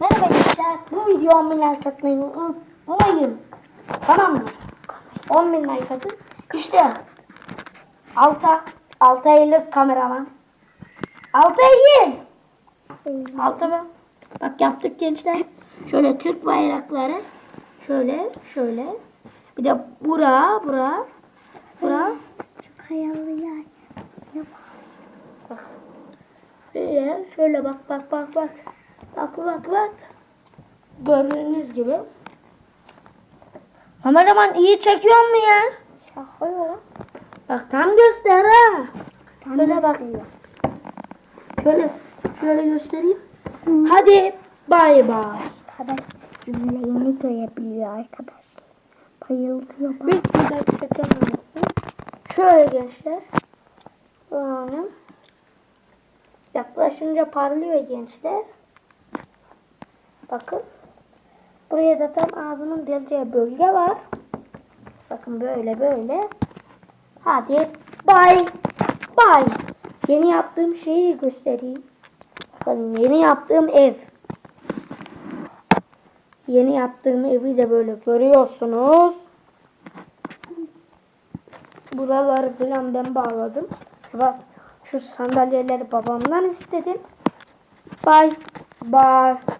Merhaba gençler. Bu video 10 bin like atmayı unutmayın. Tamam mı? 10 bin like atın. İşte Alta. Alta eğilir kameraman. Alta eğil. Alta mı? Bak yaptık gençler. Şöyle Türk bayrakları. Şöyle şöyle. Bir de bura bura. Bura. Çok hayallı yer. Bak. Şöyle, şöyle bak bak bak bak. Bak bak bak. Gördüğünüz gibi. Kameraman iyi çekiyor mu ya? Ya. Bak tam göster ha. Tam Şöyle bak. gösteriyor. Şöyle şöyle göstereyim. Hadi bay bay. Tabii cümlemi görebiliyor arkadaşlar. Bayılıyor bak. Hiç güzel çekemezsin. Şöyle gençler. Böyle. Yaklaşınca parlıyor gençler. Bakın. Buraya da tam ağzının deleceği bölge var. Bakın böyle böyle. Hadi bay bay. Yeni yaptığım şeyi göstereyim. Bakın yeni yaptığım ev. Yeni yaptığım evi de böyle görüyorsunuz. Buraları falan ben bağladım. Bak şu sandalyeleri babamdan istedim. Bye bye.